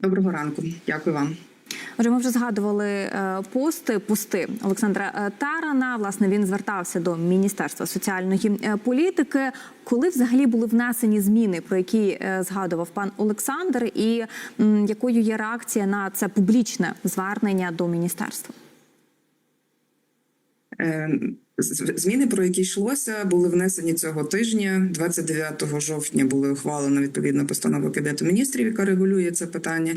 Доброго ранку, дякую вам. Отже, ми вже згадували е, пости пости Олександра е, Тарана. Власне, він звертався до Міністерства соціальної е, політики. Коли взагалі були внесені зміни, про які згадував пан Олександр, і якою є реакція на це публічне звернення до міністерства? Е, з- Зміни, про які йшлося, були внесені цього тижня. 29 жовтня були ухвалена відповідна постанова Кабінету міністрів, яка регулює це питання,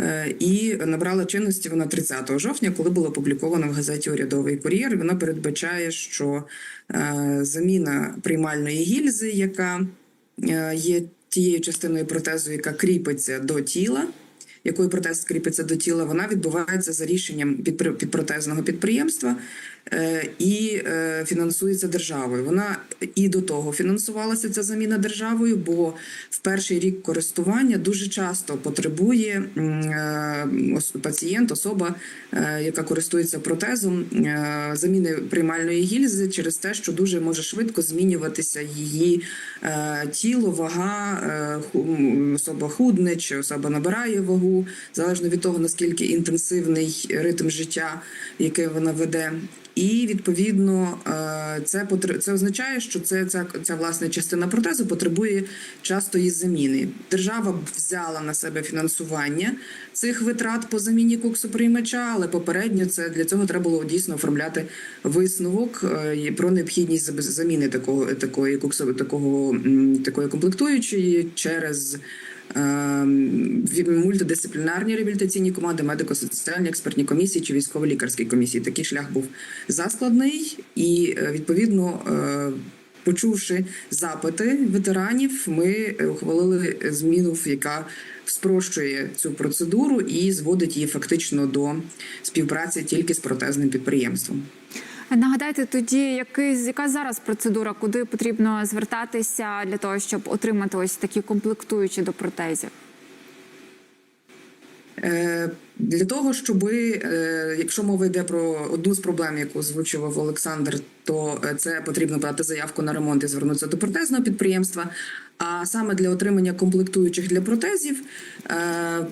Е, і набрала чинності вона 30 жовтня, коли було опубліковано в газеті Урядовий кур'єр. Вона передбачає, що е, заміна приймальної гільзи, яка е, є тією частиною протезу, яка кріпиться до тіла. Якою протез кріпиться до тіла, вона відбувається за рішенням підпри- підпротезного підприємства і е, фінансується державою. Вона і до того фінансувалася ця заміна державою, бо в перший рік користування дуже часто потребує е, пацієнт, особа, е, яка користується протезом, е, заміни приймальної гільзи через те, що дуже може швидко змінюватися її е, тіло, вага, е, особа худне чи особа набирає вагу, залежно від того наскільки інтенсивний ритм життя, який вона веде. І відповідно е, це це означає, що це ця, ця власне частина протезу потребує частої заміни. Держава взяла на себе фінансування цих витрат по заміні коксоприймача, але попередньо це для цього треба було дійсно оформляти висновок е, про необхідність заміни такого такої коксо, такого такої комплектуючої через. Ем, Мультидисциплінарні реабілітаційні команди, медико-соціальні експертні комісії чи військово-лікарські комісії. Такий шлях був заскладний, і е, відповідно, е, почувши запити ветеранів, ми е, ухвалили зміну, яка спрощує цю процедуру і зводить її фактично до співпраці тільки з протезним підприємством. Нагадайте тоді, який яка зараз процедура, куди потрібно звертатися для того, щоб отримати ось такі комплектуючі до протезів? Е, Для того, щоб, якщо мова йде про одну з проблем, яку озвучував Олександр, то е, це потрібно брати заявку на ремонт і звернутися до протезного підприємства. А саме для отримання комплектуючих для протезів е,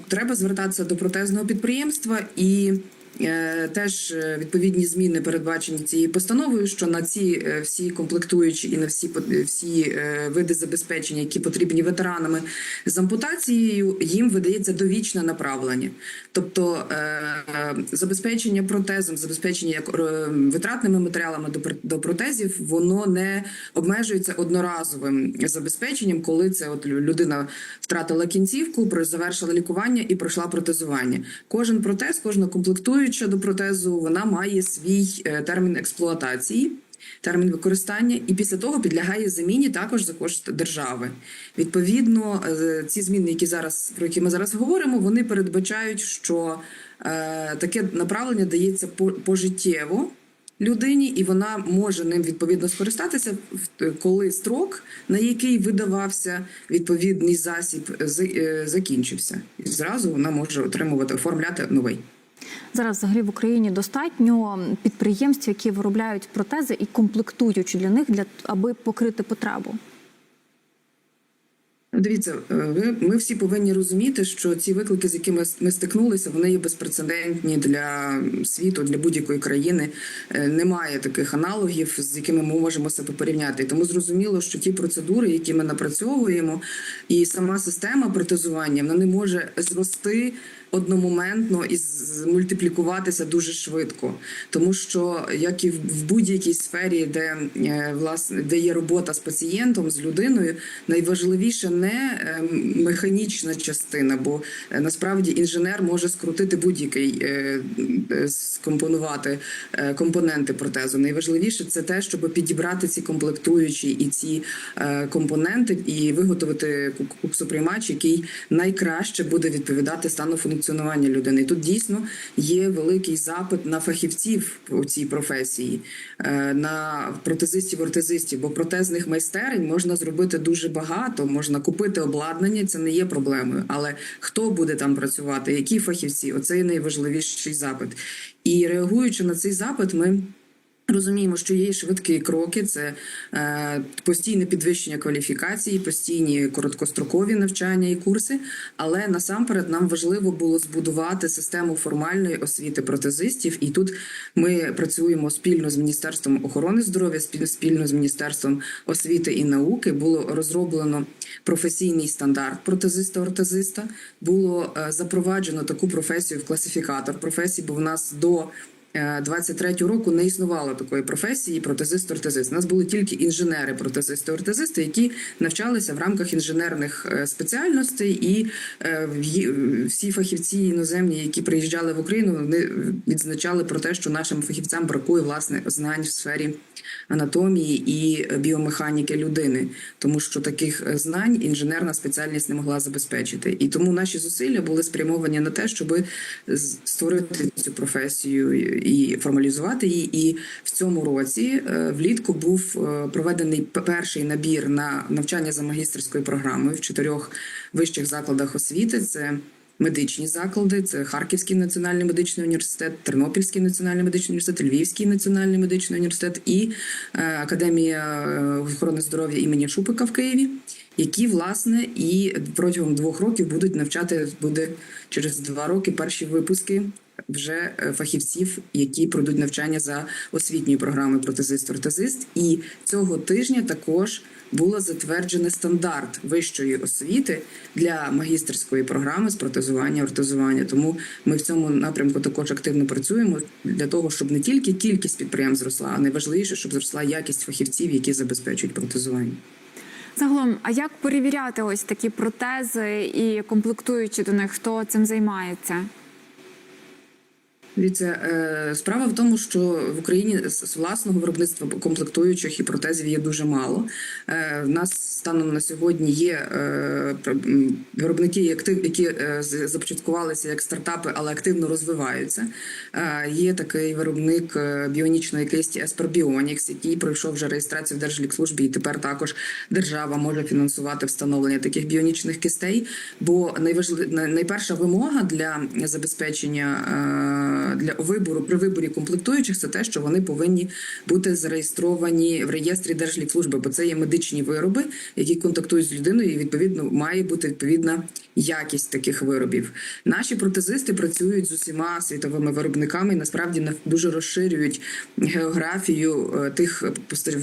треба звертатися до протезного підприємства і. Е, Теж е, відповідні зміни передбачені цією постановою, що на ці е, всі комплектуючі і на всі всі види забезпечення, які потрібні ветеранами з ампутацією, їм видається довічне направлення. Тобто забезпечення протезом, забезпечення як витратними матеріалами до протезів, воно не обмежується одноразовим забезпеченням, коли це от людина втратила кінцівку, завершила лікування і пройшла протезування. Кожен протез, кожна комплектуюча до протезу, вона має свій е, термін експлуатації. Термін використання, і після того підлягає заміні також за кошт держави. Відповідно, е, ці зміни, які зараз про які ми зараз говоримо, вони передбачають, що е, таке направлення дається по- пожиттєво людині, і вона може ним відповідно скористатися, коли строк, на який видавався відповідний засіб, закінчився, і зразу вона може отримувати оформляти новий. Зараз взагалі в Україні достатньо підприємств, які виробляють протези і комплектуючи для них, для аби покрити потребу. Ну, Дивіться, е, ми всі повинні розуміти, що ці виклики, з якими ми стикнулися, вони є безпрецедентні для світу, для будь-якої країни. Е, Немає таких аналогів, з якими ми можемо себе порівняти. Тому зрозуміло, що ті процедури, які ми напрацьовуємо, і сама система протезування вона не може зрости одномоментно і мультиплікуватися дуже швидко, тому що як і в в будь-якій сфері, де е, власне де є робота з пацієнтом, з людиною, найважливіше не е, механічна частина, бо е, насправді інженер може скрутити будь-який е, е, скомпонувати компоненти протезу. Найважливіше це те, щоб підібрати ці комплектуючі і ці компоненти, і виготовити ку- куксоприймач, який найкраще буде відповідати стану функціонування людини. Тут дійсно є великий запит на фахівців у цій професії, на протезистів, ортезистів, бо протезних майстерень можна зробити дуже багато, можна купити обладнання, це не є проблемою. Але хто буде там працювати, які фахівці? Оце є найважливіший запит. І реагуючи на цей запит, ми. Розуміємо, що є швидкі кроки: це е, постійне підвищення кваліфікації, постійні короткострокові навчання і курси. Але насамперед нам важливо було збудувати систему формальної освіти протезистів. І тут ми працюємо спільно з міністерством охорони здоров'я, спіль- спільно з міністерством освіти і науки. Було розроблено професійний стандарт протезиста-ортезиста. Було е, запроваджено таку професію в класифікатор професій, бо в нас до 23 року не існувало такої професії протезист-ортезист. У нас були тільки інженери, протезисти-ортезисти, які навчалися в рамках інженерних е, спеціальностей, і е, всі фахівці іноземні, які приїжджали в Україну, вони відзначали про те, що нашим фахівцям бракує власне знань в сфері анатомії і біомеханіки людини, тому що таких е, знань інженерна спеціальність не могла забезпечити. І тому наші зусилля були спрямовані на те, щоб створити цю професію і формалізувати її. І в цьому році е, влітку був е, проведений перший набір на навчання за магістерською програмою в чотирьох вищих закладах освіти. Це Медичні заклади це Харківський національний медичний університет, Тернопільський національний медичний університет, Львівський національний медичний університет і е, Академія охорони здоров'я імені Шупика в Києві, які власне і протягом двох років будуть навчати буде через два роки перші випуски вже е, фахівців, які пройдуть навчання за освітньою програмою протезист-ортезист. І цього тижня також було затверджений стандарт вищої освіти для магістерської програми з протезування ортезування. Тому ми в цьому напрямку також активно працюємо для того, щоб не тільки кількість підприємств зросла, а найважливіше, щоб зросла якість фахівців, які забезпечують протезування. Загалом, а як перевіряти ось такі протези і комплектуючи до них, хто цим займається? Дивіться, е, справа в тому, що в Україні з власного виробництва комплектуючих і протезів є дуже мало. Е, В нас станом на сьогодні є е, виробники, які започаткувалися як стартапи, але активно розвиваються. Є такий виробник біонічної кисті Esper Bionics, який пройшов вже реєстрацію в Держлікслужбі, і тепер також держава може фінансувати встановлення таких біонічних кистей. Бо найважли... найперша вимога для забезпечення для вибору при виборі комплектуючих це те, що вони повинні бути зареєстровані в реєстрі Держлікслужби, бо це є медичні вироби, які контактують з людиною, і відповідно має бути відповідна якість таких виробів. Наші протезисти працюють з усіма світовими виробниками і насправді на- дуже розширюють географію е, тих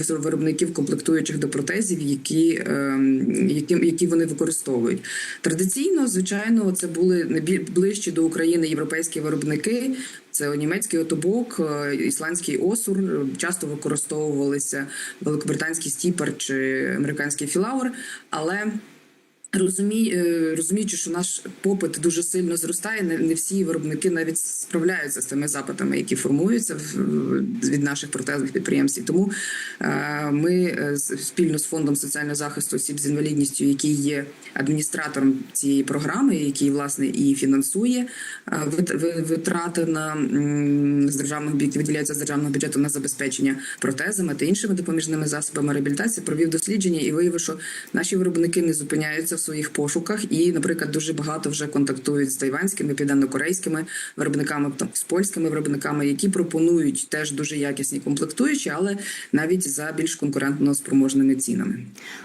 виробників комплектуючих до протезів, які, ем, які, які вони використовують. Традиційно, звичайно, це були ближчі до України європейські виробники. Це німецький отобок, е, ісландський осур, часто використовувалися великобританський стіпер чи американський філаур, але розуміючи, що наш попит дуже сильно зростає, не, всі виробники навіть справляються з тими запитами, які формуються від наших протезних підприємств. Тому е, ми е, спільно з фондом соціального захисту осіб з інвалідністю, який є адміністратором цієї програми, який власне і фінансує е, витрати на з державного виділяються з державного бюджету на забезпечення протезами та іншими допоміжними засобами реабілітації, провів дослідження і виявив, що наші виробники не зупиняються своїх пошуках, і, наприклад, дуже багато вже контактують з тайванськими, південнокорейськими виробниками, там з польськими виробниками, які пропонують теж дуже якісні комплектуючі, але навіть за більш конкурентно спроможними цінами.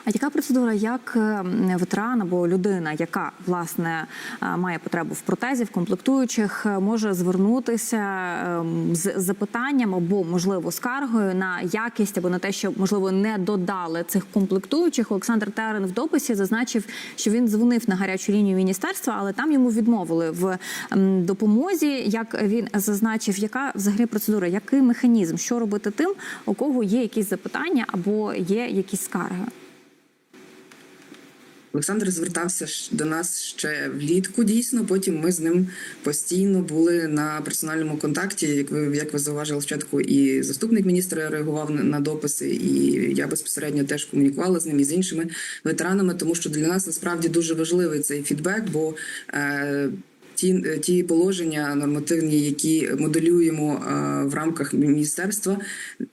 А яка процедура, як е, ветеран або людина, яка власне е, має потребу в протезі, в комплектуючих, е, може звернутися ем, з запитанням або можливо скаргою на якість або на те, що можливо не додали цих комплектуючих? Олександр Терен в дописі зазначив, що він дзвонив на гарячу лінію міністерства, але там йому відмовили в ем, допомозі. Як він зазначив, яка взагалі процедура, який механізм, що робити тим, у кого є якісь запитання або є якісь скарги? Олександр звертався до нас ще влітку. Дійсно, потім ми з ним постійно були на персональному контакті. Як ви як ви зауважили спочатку, і заступник міністра реагував на, дописи, і я безпосередньо теж комунікувала з ним і з іншими ветеранами, тому що для нас насправді дуже важливий цей фідбек, бо е, ті, е, ті положення нормативні, які моделюємо е, в рамках міністерства,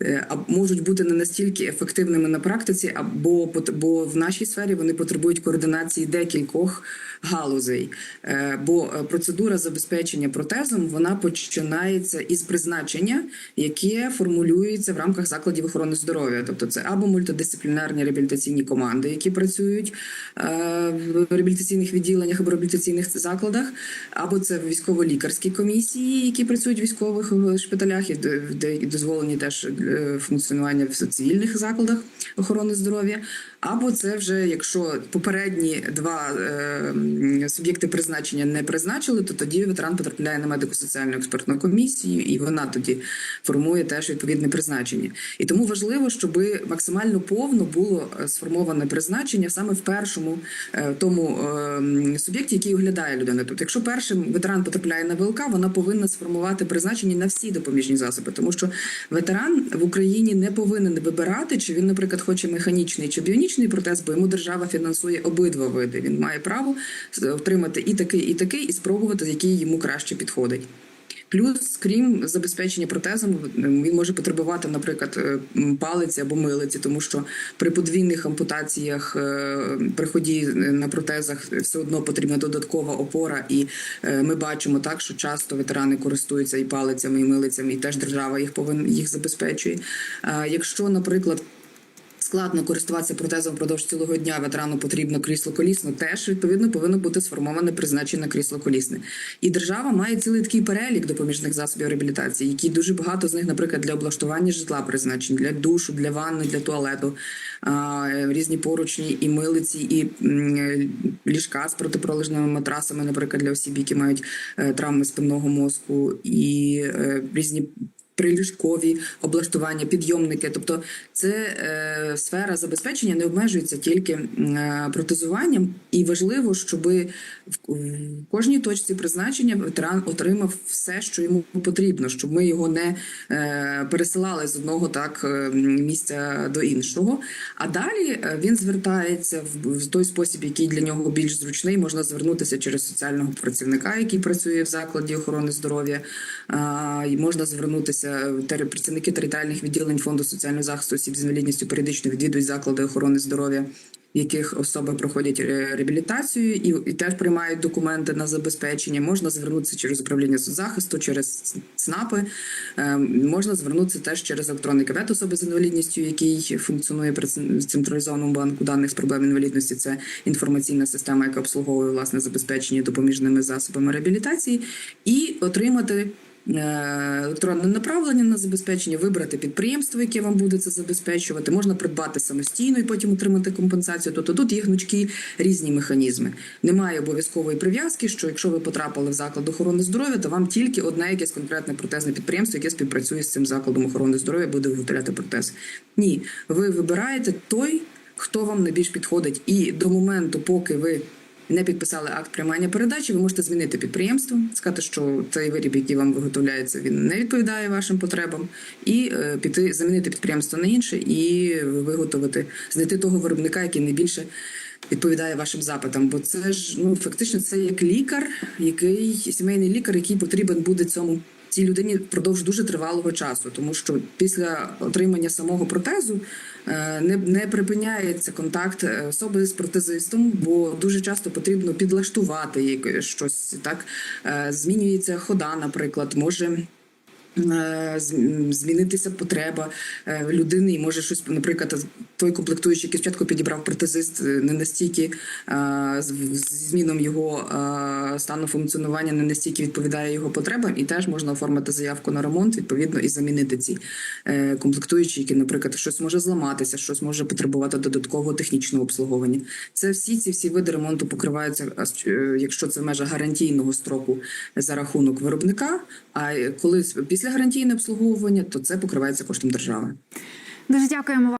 е, можуть бути не настільки ефективними на практиці, або бо в нашій сфері вони потребують координації декількох галузей. Е, Бо е, процедура забезпечення протезом вона починається із призначення, яке формулюється в рамках закладів охорони здоров'я. Тобто, це або мультидисциплінарні реабілітаційні команди, які працюють е, в реабілітаційних відділеннях або реабілітаційних закладах, або це військово-лікарські комісії, які працюють в військових шпиталях, і де- дозволені теж функціонування в цивільних закладах охорони здоров'я. Або це вже якщо попередні два е, суб'єкти призначення не призначили, то тоді ветеран потрапляє на медико-соціальну експертну комісію, і вона тоді формує теж відповідне призначення. І тому важливо, щоб максимально повно було е, сформоване призначення саме в першому е, тому е, суб'єкті, який оглядає людину. Тобто, якщо першим ветеран потрапляє на ВЛК, вона повинна сформувати призначення на всі допоміжні засоби, тому що ветеран в Україні не повинен вибирати, чи він, наприклад, хоче механічний чи біонічний протез, бо йому держава фінансує обидва види. Він має право е, отримати і такий, і такий, і спробувати, який йому краще підходить. Плюс, крім забезпечення протезом, він може потребувати, наприклад, е, палиці або милиці, тому що при подвійних ампутаціях е, при ході на протезах все одно потрібна додаткова опора, і е, ми бачимо так, що часто ветерани користуються і палицями, і милицями, і теж держава їх повинна їх забезпечує. Якщо, наприклад, складно користуватися протезом впродовж цілого дня. Ветерану потрібно крісло колісне. Теж відповідно повинно бути сформоване призначене крісло колісне. І держава має цілий такий перелік допоміжних засобів реабілітації, які дуже багато з них, наприклад, для облаштування житла призначені, для душу, для ванни, для туалету, е, різні поручні і милиці, і е, ліжка з протипролежними матрасами, наприклад, для осіб, які мають е, травми спинного мозку, і різні приліжкові облаштування, підйомники. Тобто, це е, сфера забезпечення не обмежується тільки е, протезуванням, і важливо, щоб в, кожній точці призначення ветеран отримав все, що йому потрібно, щоб ми його не е, пересилали з одного так е, місця до іншого. А далі е, він звертається в, в той спосіб, який для нього більш зручний. Можна звернутися через соціального працівника, який працює в закладі охорони здоров'я. І можна звернутися працівники територіальних відділень фонду соціального захисту осіб з інвалідністю періодично відвідують заклади охорони здоров'я. В яких особи проходять е, реабілітацію і, і теж приймають документи на забезпечення, можна звернутися через управління соцзахисту, через ЦНАПи, е, можна звернутися теж через електронний кабінет особи з інвалідністю, який функціонує при централізованому банку даних з проблем інвалідності. Це інформаційна система, яка обслуговує власне забезпечення допоміжними засобами реабілітації, і отримати. Е, Електронне направлення на забезпечення, вибрати підприємство, яке вам буде це забезпечувати, можна придбати самостійно і потім отримати компенсацію. Тобто тут є гнучкі різні механізми. Немає обов'язкової прив'язки, що якщо ви потрапили в заклад охорони здоров'я, то вам тільки одне якесь конкретне протезне підприємство, яке співпрацює з цим закладом охорони здоров'я, буде виготовляти протез. Ні, ви вибираєте той, хто вам найбільш підходить, і до моменту, поки ви не підписали акт приймання передачі, ви можете змінити підприємство, сказати, що цей виріб, який вам виготовляється, він не відповідає вашим потребам, і е, піти замінити підприємство на інше і виготовити, знайти того виробника, який найбільше відповідає вашим запитам. Бо це ж ну фактично це як лікар, який сімейний лікар, який потрібен буде цьому. Цій людині впродовж дуже тривалого часу, тому що після отримання самого протезу не, не припиняється контакт е, особи з протезистом, бо дуже часто потрібно підлаштувати щось так. Е, Змінюється хода, наприклад, може. Е, Змінитися потреба е, людини, і може щось, наприклад, той комплектуючий, який спочатку підібрав протезист, е, не настільки е, з з зміном його стану функціонування не настільки відповідає його потребам, і теж можна оформити заявку на ремонт, відповідно, і замінити ці комплектуючі, які, наприклад, щось може зламатися, щось може потребувати додаткового технічного обслуговування. Це всі ці всі види ремонту покриваються, якщо це межа гарантійного строку за рахунок виробника. А коли після гарантійне обслуговування, то це покривається коштом держави. Дуже дякуємо вам.